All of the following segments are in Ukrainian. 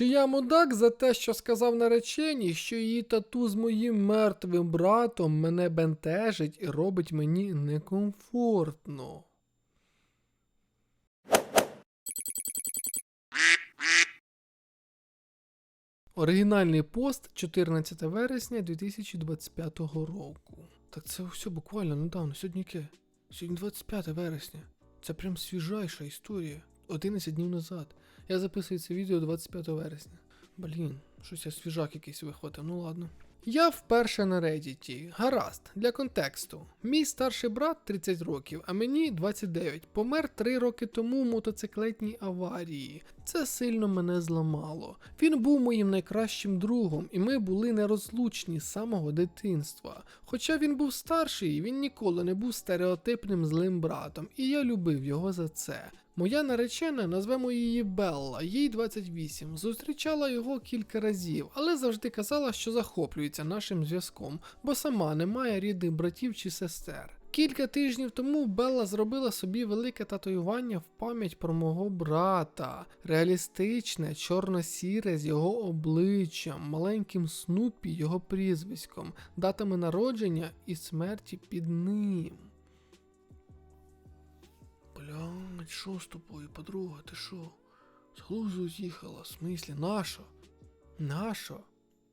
Чи я мудак за те, що сказав нареченій, що її тату з моїм мертвим братом мене бентежить і робить мені некомфортно. Оригінальний пост 14 вересня 2025 року. Так це все буквально недавно. Сьогодні яке? Сьогодні 25 вересня. Це прям свіжайша історія. 11 днів назад. Я записую це відео 25 вересня. Блін, щось я свіжак якийсь вихватив, ну ладно. Я вперше на Reddit. Гаразд, для контексту. Мій старший брат 30 років, а мені 29. Помер 3 роки тому в мотоциклетній аварії. Це сильно мене зламало. Він був моїм найкращим другом, і ми були нерозлучні з самого дитинства. Хоча він був старший, він ніколи не був стереотипним злим братом, і я любив його за це. Моя наречена, назвемо її Белла, їй 28, зустрічала його кілька разів, але завжди казала, що захоплюється нашим зв'язком, бо сама не має рідних братів чи сестер. Кілька тижнів тому Белла зробила собі велике татуювання в пам'ять про мого брата, реалістичне, чорно-сіре з його обличчям, маленьким Снупі його прізвиськом, датами народження і смерті під ним. Блядь, що з тобою, подруга, ти що? З глузду з'їхала, в смислі, нащо? Нащо?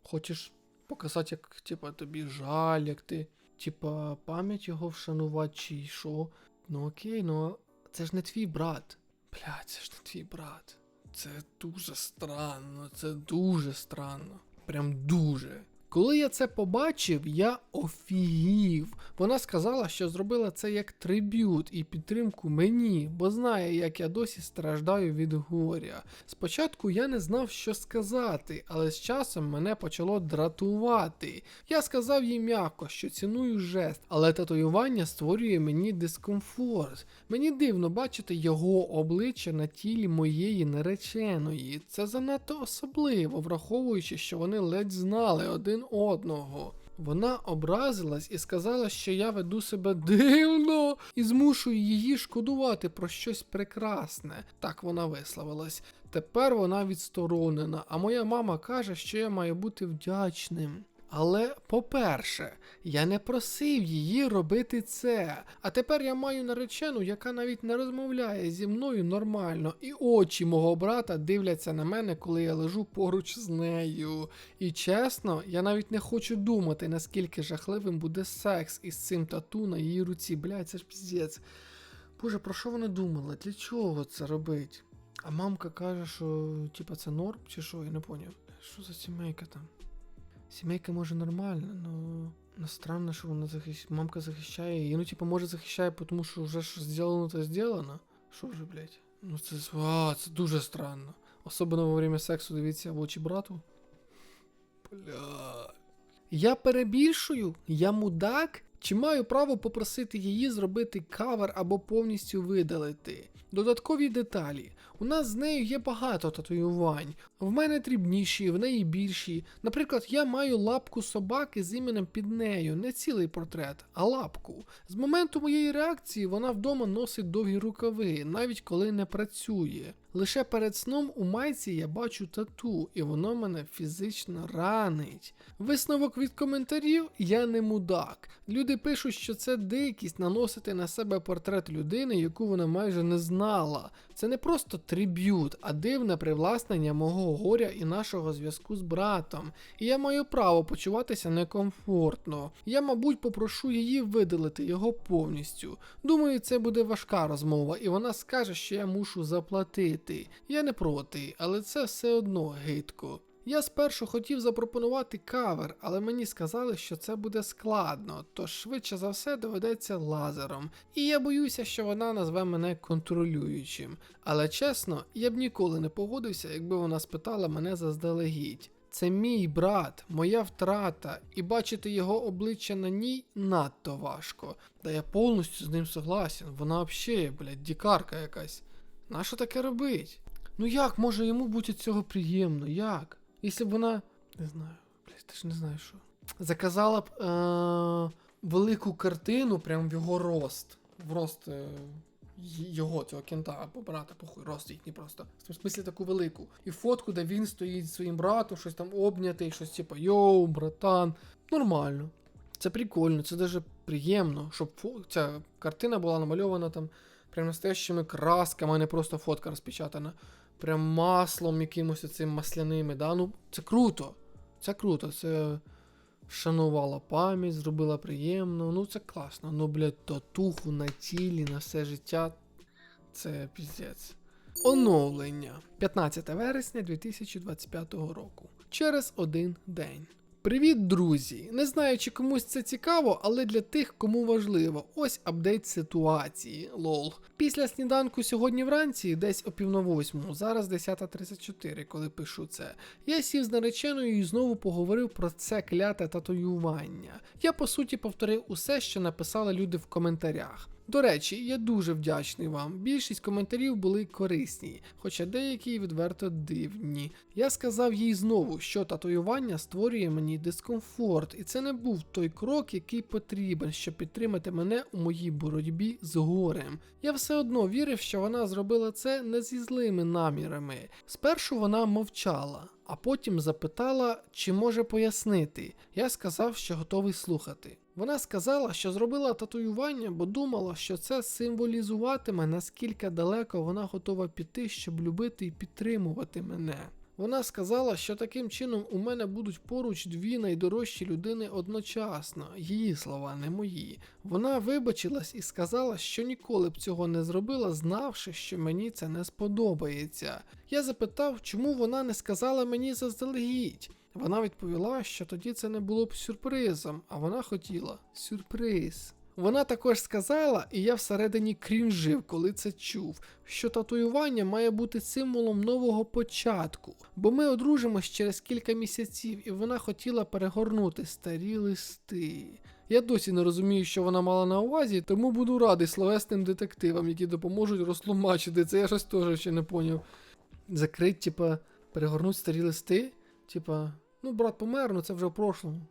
Хочеш показати, як типа тобі жаль, як ти, типа, пам'ять його вшанувати чи що? Ну окей, ну це ж не твій брат. Блядь, це ж не твій брат. Це дуже странно, це дуже странно. Прям дуже. Коли я це побачив, я офігів. Вона сказала, що зробила це як трибют і підтримку мені, бо знає, як я досі страждаю від горя. Спочатку я не знав, що сказати, але з часом мене почало дратувати. Я сказав їй м'яко, що ціную жест, але татуювання створює мені дискомфорт. Мені дивно бачити його обличчя на тілі моєї нареченої. Це занадто особливо, враховуючи, що вони ледь знали один одного. Вона образилась і сказала, що я веду себе дивно і змушую її шкодувати про щось прекрасне. Так вона висловилась. Тепер вона відсторонена, а моя мама каже, що я маю бути вдячним. Але, по-перше, я не просив її робити це. А тепер я маю наречену, яка навіть не розмовляє зі мною нормально, і очі мого брата дивляться на мене, коли я лежу поруч з нею. І чесно, я навіть не хочу думати, наскільки жахливим буде секс із цим тату на її руці. Блядь, це ж піздець. Боже, про що вона думала? Для чого це робить? А мамка каже, що типа це норм чи що, я не поняв. Що за сімейка там? Сімейка може нормально, но, но странно, що вона захищ... мамка захищає її. Ну, типа, може захищає, тому що вже ж зроблено, то зроблено. Що вже, блядь? Ну це, а, це дуже странно. Особливо во время сексу дивіться в очі брату. Бля. Я перебільшую? Я мудак? Чи маю право попросити її зробити кавер або повністю видалити? Додаткові деталі. У нас з нею є багато татуювань. В мене дрібніші, в неї більші. Наприклад, я маю лапку собаки з іменем під нею, не цілий портрет, а лапку. З моменту моєї реакції вона вдома носить довгі рукави, навіть коли не працює. Лише перед сном у майці я бачу тату, і воно мене фізично ранить. Висновок від коментарів я не мудак. Люди пишуть, що це дикість наносити на себе портрет людини, яку вона майже не знала. Це не просто триб'ют, а дивне привласнення мого горя і нашого зв'язку з братом. І я маю право почуватися некомфортно. Я, мабуть, попрошу її видалити його повністю. Думаю, це буде важка розмова, і вона скаже, що я мушу заплатити. Я не проти, але це все одно гидко. Я спершу хотів запропонувати кавер, але мені сказали, що це буде складно, тож швидше за все доведеться лазером. І я боюся, що вона назве мене контролюючим. Але чесно, я б ніколи не погодився, якби вона спитала мене заздалегідь. Це мій брат, моя втрата, і бачити його обличчя на ній надто важко. Та я повністю з ним согласен, вона взагалі, блядь, дікарка якась. Нащо таке робить? Ну як може йому бути цього приємно? Як? Якщо б вона. Не знаю, блядь, ж не знаю що. Заказала б е- велику картину прям в його рост. В рост е- його, цього кента або брата, похуй, рост їхній просто. В смислі таку велику. І фотку, де він стоїть зі своїм братом, щось там обнятий, щось типу йоу, братан. Нормально. Це прикольно, це даже приємно, щоб ця картина була намальована там прям настоящими красками, а не просто фотка розпечатана. Прям маслом якимось цим масляними. Да? Ну, це круто. Це круто. Це шанувала пам'ять, зробила приємно. Ну, це класно. Ну, блядь, татуху на тілі на все життя. Це піздець. Оновлення 15 вересня 2025 року. Через один день. Привіт, друзі! Не знаю, чи комусь це цікаво, але для тих, кому важливо, ось апдейт ситуації. Лол. Після сніданку сьогодні вранці, десь о пів на восьму, зараз 10.34, коли пишу це. Я сів з нареченою і знову поговорив про це кляте татуювання. Я по суті повторив усе, що написали люди в коментарях. До речі, я дуже вдячний вам. Більшість коментарів були корисні, хоча деякі відверто дивні. Я сказав їй знову, що татуювання створює мені дискомфорт, і це не був той крок, який потрібен, щоб підтримати мене у моїй боротьбі з горем. Я все одно вірив, що вона зробила це не зі злими намірами. Спершу вона мовчала, а потім запитала, чи може пояснити. Я сказав, що готовий слухати. Вона сказала, що зробила татуювання, бо думала, що це символізуватиме, наскільки далеко вона готова піти, щоб любити і підтримувати мене. Вона сказала, що таким чином у мене будуть поруч дві найдорожчі людини одночасно. Її слова, не мої. Вона вибачилась і сказала, що ніколи б цього не зробила, знавши, що мені це не сподобається. Я запитав, чому вона не сказала мені заздалегідь. Вона відповіла, що тоді це не було б сюрпризом, а вона хотіла сюрприз. Вона також сказала, і я всередині крінжив, коли це чув, що татуювання має бути символом нового початку, бо ми одружимось через кілька місяців, і вона хотіла перегорнути старі листи. Я досі не розумію, що вона мала на увазі, тому буду радий словесним детективам, які допоможуть розтлумачити це. Я щось теж ще не поняв. Закрить, типа, перегорнуть старі листи. Типа, ну, брат помер, ну це вже в прошлому.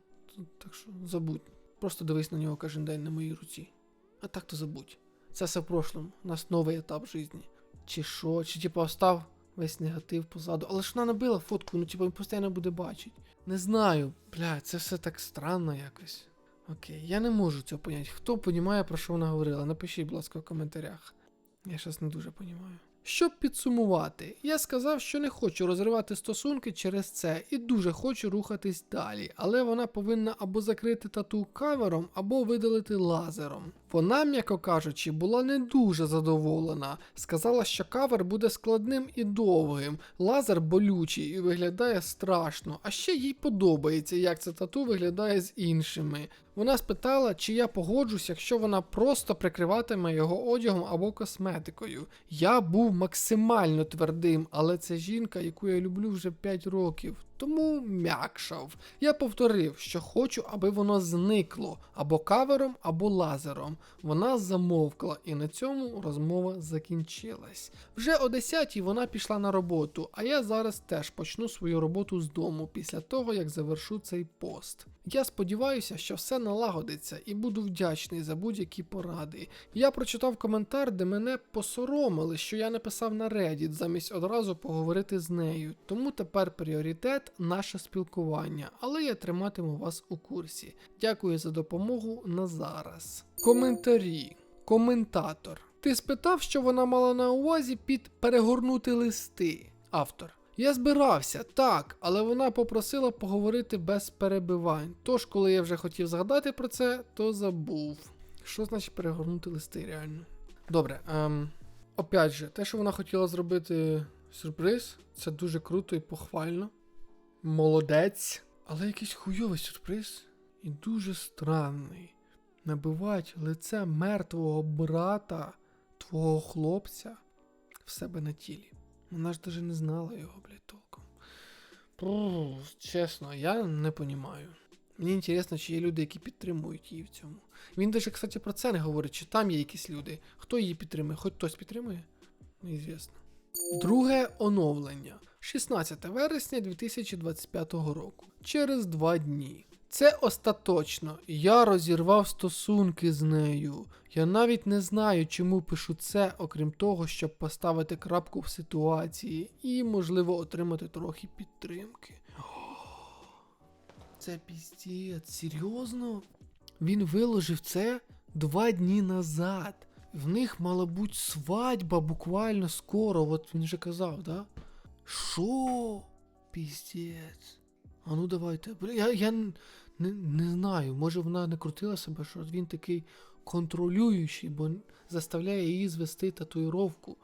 Так що забудь. Просто дивись на нього кожен день на моїй руці. А так то забудь. Це все в прошлому. У нас новий етап житті. Чи що, чи типа остав весь негатив позаду. Але ж вона набила фотку, ну типа він постійно буде бачити. Не знаю, бля, це все так странно якось. Окей, я не можу цього поняти. Хто понімає, про що вона говорила? Напишіть, будь ласка, в коментарях. Я щас не дуже понімаю. Щоб підсумувати, я сказав, що не хочу розривати стосунки через це і дуже хочу рухатись далі, але вона повинна або закрити тату кавером, або видалити лазером. Вона, м'яко кажучи, була не дуже задоволена. Сказала, що кавер буде складним і довгим, лазер болючий і виглядає страшно, а ще їй подобається, як це тату виглядає з іншими. Вона спитала, чи я погоджусь, якщо вона просто прикриватиме його одягом або косметикою. Я був максимально твердим, але це жінка, яку я люблю вже 5 років. Тому м'якшав. Я повторив, що хочу, аби воно зникло або кавером, або лазером. Вона замовкла, і на цьому розмова закінчилась. Вже о 10 вона пішла на роботу, а я зараз теж почну свою роботу з дому після того, як завершу цей пост. Я сподіваюся, що все налагодиться і буду вдячний за будь-які поради. Я прочитав коментар, де мене посоромили, що я написав на Reddit, замість одразу поговорити з нею. Тому тепер пріоритет наше спілкування, але я триматиму вас у курсі. Дякую за допомогу на зараз. Коментарі. Коментатор. Ти спитав, що вона мала на увазі під перегорнути листи. Автор. Я збирався, так, але вона попросила поговорити без перебивань. Тож, коли я вже хотів згадати про це, то забув. Що значить перегорнути листи, реально? Добре, ем, опять же, те, що вона хотіла зробити сюрприз, це дуже круто і похвально. Молодець. Але якийсь хуйовий сюрприз і дуже странний. Набивать лице мертвого брата твого хлопця в себе на тілі. Вона ж даже не знала його, блядь, толком. Пру, чесно, я не понімаю. Мені інтересно, чи є люди, які підтримують її в цьому. Він даже, кстати, про це не говорить, чи там є якісь люди. Хто її підтримує? Хоч хтось підтримує? Неізвісно. Друге оновлення. 16 вересня 2025 року. Через два дні. Це остаточно. Я розірвав стосунки з нею. Я навіть не знаю, чому пишу це, окрім того, щоб поставити крапку в ситуації і, можливо, отримати трохи підтримки. Це піздець, серйозно? Він виложив це два дні назад. В них мала бути свадьба буквально скоро, от він же казав, да? Що? Піздець. А ну давайте. Я, я не, не знаю, може вона не крутила себе, що він такий контролюючий, бо заставляє її звести татуїровку.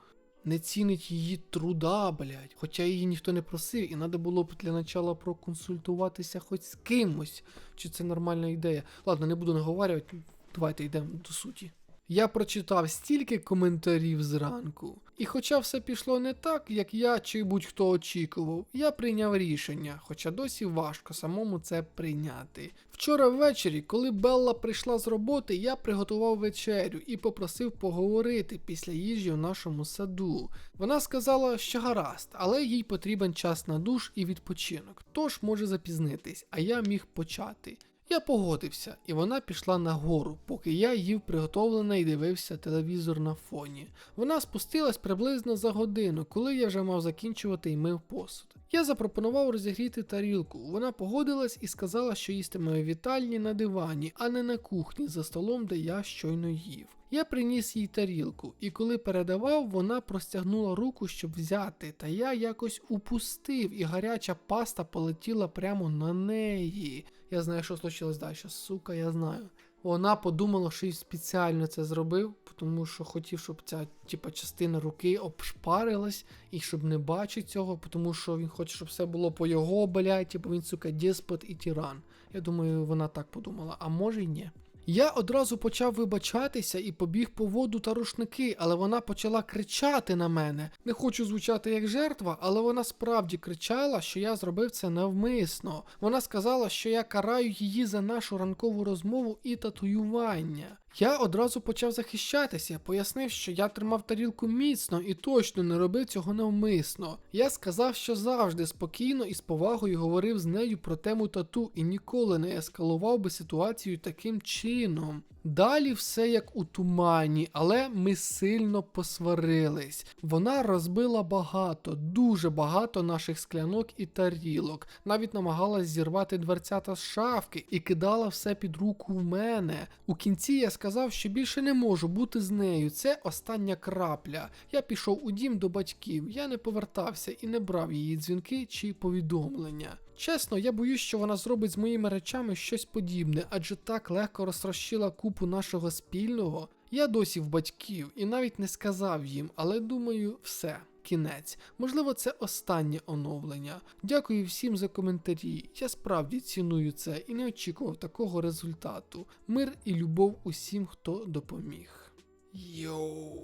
Не цінить її труда, блядь. Хоча її ніхто не просив, і треба було б для начала проконсультуватися хоч з кимось, чи це нормальна ідея. Ладно, не буду наговарювати, давайте йдемо до суті. Я прочитав стільки коментарів зранку, і хоча все пішло не так, як я чи будь-хто очікував, я прийняв рішення, хоча досі важко самому це прийняти. Вчора ввечері, коли Белла прийшла з роботи, я приготував вечерю і попросив поговорити після їжі в нашому саду. Вона сказала, що гаразд, але їй потрібен час на душ і відпочинок, тож може запізнитись, а я міг почати. Я погодився, і вона пішла нагору, поки я їв приготовлене і дивився телевізор на фоні. Вона спустилась приблизно за годину, коли я вже мав закінчувати і мив посуд. Я запропонував розігріти тарілку. Вона погодилась і сказала, що їстиме у вітальні на дивані, а не на кухні за столом, де я щойно їв. Я приніс їй тарілку, і коли передавав, вона простягнула руку, щоб взяти, та я якось упустив, і гаряча паста полетіла прямо на неї. Я знаю, що случилось далі. Сука, я знаю. Вона подумала, що я спеціально це зробив, тому що хотів, щоб ця типа, частина руки обшпарилась, і щоб не бачить цього, тому що він хоче, щоб все було по його блядь, типу він, сука, деспот і тиран. Я думаю, вона так подумала, а може й ні. Я одразу почав вибачатися і побіг по воду та рушники, але вона почала кричати на мене. Не хочу звучати як жертва, але вона справді кричала, що я зробив це навмисно. Вона сказала, що я караю її за нашу ранкову розмову і татуювання. Я одразу почав захищатися, пояснив, що я тримав тарілку міцно і точно не робив цього навмисно. Я сказав, що завжди спокійно і з повагою говорив з нею про тему тату і ніколи не ескалував би ситуацію таким чином. Далі все як у тумані, але ми сильно посварились. Вона розбила багато, дуже багато наших склянок і тарілок, навіть намагалась зірвати дверцята з шафки і кидала все під руку в мене. У кінці я сказав, що більше не можу бути з нею. Це остання крапля. Я пішов у дім до батьків, я не повертався і не брав її дзвінки чи повідомлення. Чесно, я боюсь, що вона зробить з моїми речами щось подібне, адже так легко розтрощила купу нашого спільного. Я досі в батьків і навіть не сказав їм, але думаю, все. Кінець. Можливо, це останнє оновлення. Дякую всім за коментарі. Я справді ціную це і не очікував такого результату. Мир і любов усім, хто допоміг. Йоу,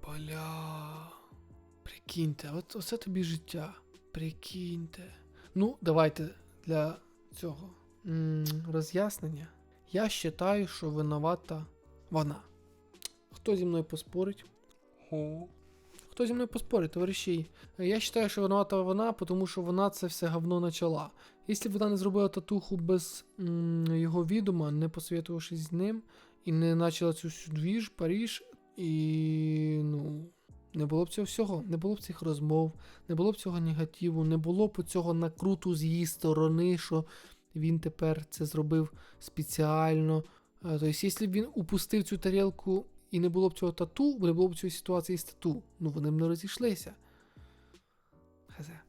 поля. Прикиньте, от оце тобі життя. Прикиньте. Ну, давайте для цього м, роз'яснення. Я вважаю, що винувата вона. Хто зі мною поспорить? Хто зі мною поспорить, товариші? Я вважаю, що винувата вона, тому що вона це все говно почала. Якщо б вона не зробила татуху без м, його відома, не посвятувавшись з ним, і не почала цю всю двіж, Паріж, і ну. Не було б цього всього, не було б цих розмов, не було б цього негативу, не було б цього накруту з її сторони, що він тепер це зробив спеціально. Тобто, якщо б він упустив цю тарілку і не було б цього тату, не було б цієї ситуації з тату, ну вони б не розійшлися. Хазе.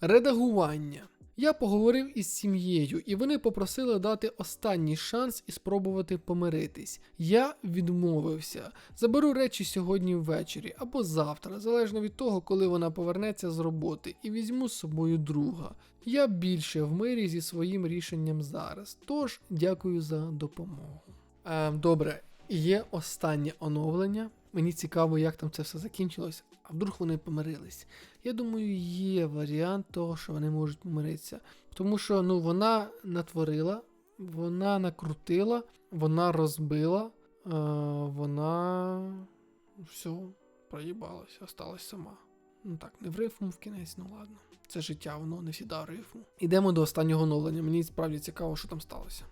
Редагування. Я поговорив із сім'єю, і вони попросили дати останній шанс і спробувати помиритись. Я відмовився. Заберу речі сьогодні ввечері або завтра, залежно від того, коли вона повернеться з роботи, і візьму з собою друга. Я більше в мирі зі своїм рішенням зараз. Тож дякую за допомогу. Е, добре, є останнє оновлення. Мені цікаво, як там це все закінчилось. А вдруг вони помирились. Я думаю, є варіант того, що вони можуть помиритися. Тому що ну, вона натворила, вона накрутила, вона розбила, е, вона все, проїбалась, осталась сама. Ну так, не в рифму в кінець, ну ладно. Це життя, воно не всіда рифму. Ідемо до останнього оновлення. Мені справді цікаво, що там сталося.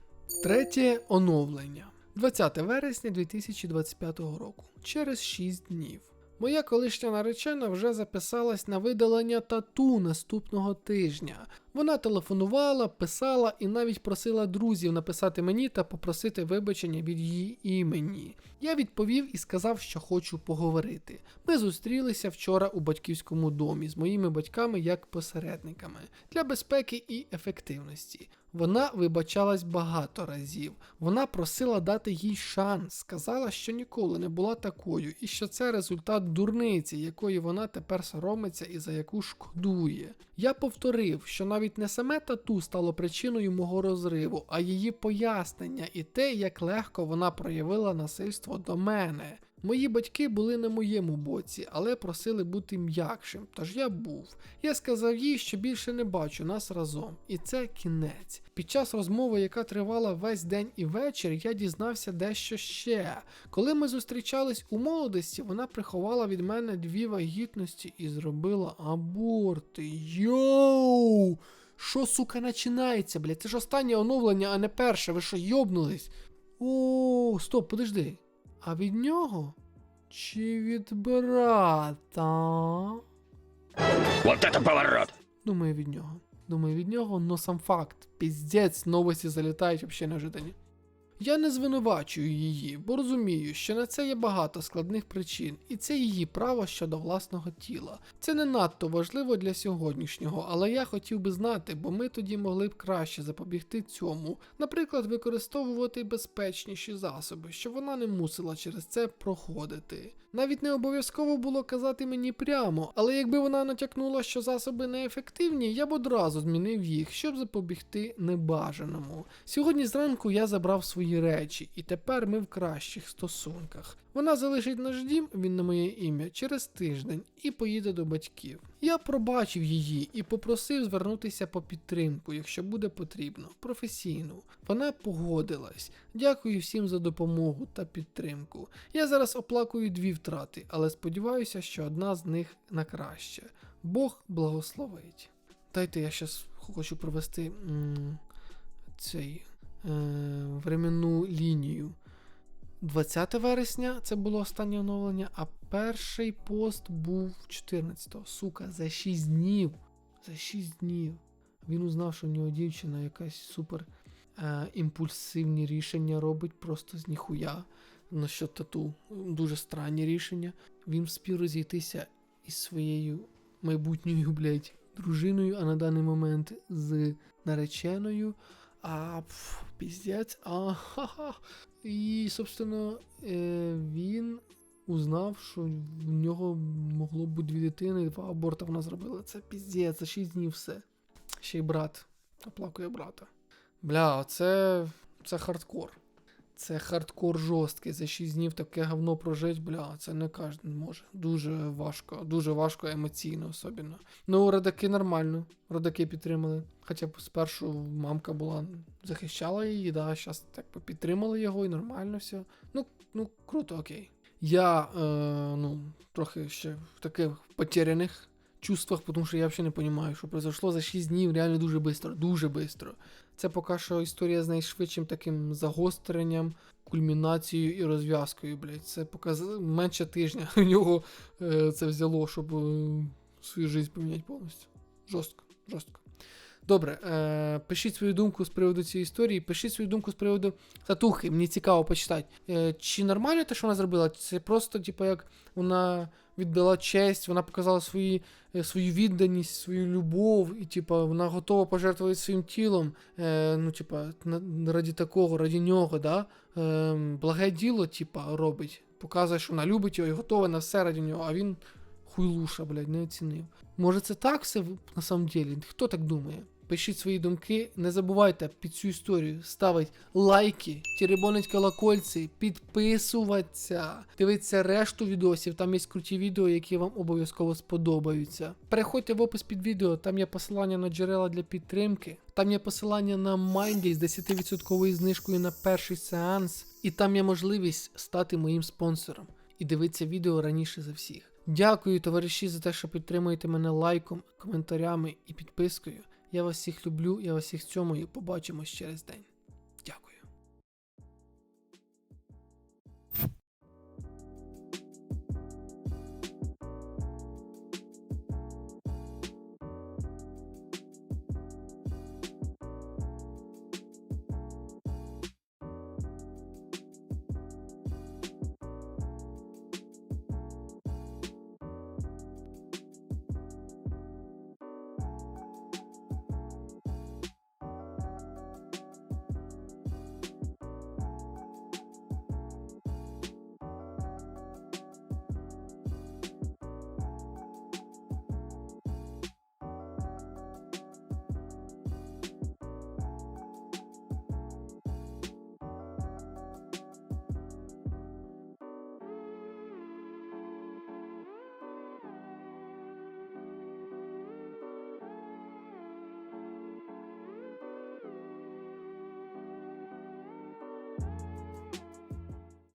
Третє оновлення. 20 вересня 2025 року. Через 6 днів. Моя колишня наречена вже записалась на видалення тату наступного тижня. Вона телефонувала, писала і навіть просила друзів написати мені та попросити вибачення від її імені. Я відповів і сказав, що хочу поговорити. Ми зустрілися вчора у батьківському домі з моїми батьками як посередниками для безпеки і ефективності. Вона вибачалась багато разів. Вона просила дати їй шанс, сказала, що ніколи не була такою, і що це результат дурниці, якої вона тепер соромиться і за яку шкодує. Я повторив, що навіть не саме тату стало причиною мого розриву, а її пояснення і те, як легко вона проявила насильство до мене. Мої батьки були на моєму боці, але просили бути м'якшим, тож я був. Я сказав їй, що більше не бачу нас разом, і це кінець. Під час розмови, яка тривала весь день і вечір, я дізнався дещо ще. Коли ми зустрічались у молодості, вона приховала від мене дві вагітності і зробила аборти. Йоу! Що, сука, починається, блядь? Це ж останнє оновлення, а не перше. Ви що, йобнулись? О, стоп, подожди. А від нього? Чи від брата? Вот это поворот! Думаю, від нього. Думаю, від нього, но сам факт. Піздець, новості залітають взагалі неожидані. Я не звинувачую її, бо розумію, що на це є багато складних причин, і це її право щодо власного тіла. Це не надто важливо для сьогоднішнього, але я хотів би знати, бо ми тоді могли б краще запобігти цьому, наприклад, використовувати безпечніші засоби, щоб вона не мусила через це проходити. Навіть не обов'язково було казати мені прямо, але якби вона натякнула, що засоби неефективні, я б одразу змінив їх, щоб запобігти небажаному. Сьогодні зранку я забрав свої речі, і тепер ми в кращих стосунках. Вона залишить наш дім, він на моє ім'я, через тиждень і поїде до батьків. Я пробачив її і попросив звернутися по підтримку, якщо буде потрібно, професійну. Вона погодилась. Дякую всім за допомогу та підтримку. Я зараз оплакую дві втрати, але сподіваюся, що одна з них на краще. Бог благословить. Дайте я щас хочу провести м, цей е, временну лінію. 20 вересня це було останнє оновлення, а перший пост був 14-го. Сука, за 6 днів. За 6 днів. Він узнав, що в нього дівчина якась супер е, імпульсивні рішення робить просто з ніхуя. Насчет тату. Дуже странні рішення. Він вспів розійтися із своєю майбутньою, блядь, дружиною, а на даний момент з нареченою. А пф, піздець, а ха-ха. І, собственно, е, він узнав, що в нього могло бути дві дитини, два аборти вона зробила. Це піздець, за 6 днів все. Ще й брат. Оплакує брата. Бля, це. це хардкор. Це хардкор жорсткий. За 6 днів таке говно прожить, бля, це не кожен може. Дуже важко, дуже важко емоційно особливо. Ну, родаки нормально. Родаки підтримали. Хоча б спершу мамка була, захищала її, да, зараз так підтримали його і нормально все. Ну, ну круто, окей. Я е, ну, трохи ще в таких потеряних чувствах, тому що я взагалі не розумію, що произошло за 6 днів реально дуже швидко, дуже швидко. Це поки що історія з найшвидшим таким загостренням, кульмінацією і розв'язкою, блядь. Це поки менше тижня у нього е, це взяло, щоб е, свою життя поміняти повністю. Жорстко, жорстко. Добре, е, пишіть свою думку з приводу цієї історії, пишіть свою думку з приводу татухи, мені цікаво почитати. Е, чи нормально те, що вона зробила? Це просто, типу, як вона віддала честь, вона показала свої, е, свою відданість, свою любов, і типу, вона готова пожертвувати своїм тілом. Е, ну, типа, на, раді такого, раді нього, да? Е, благе діло, типа, робить. Показує, що вона любить його і готова на все раді нього, а він хуйлуша, блядь, не оцінив. Може, це так все на самом деле? Хто так думає? Пишіть свої думки. Не забувайте під цю історію ставити лайки, теребонить колокольці, підписуватися, дивитися решту відосів. Там є круті відео, які вам обов'язково сподобаються. Переходьте в опис під відео, там є посилання на джерела для підтримки. Там є посилання на Mindy з 10% знижкою на перший сеанс, і там є можливість стати моїм спонсором і дивитися відео раніше за всіх. Дякую, товариші, за те, що підтримуєте мене лайком, коментарями і підпискою. Я вас всіх люблю, я вас всіх і Побачимось через день.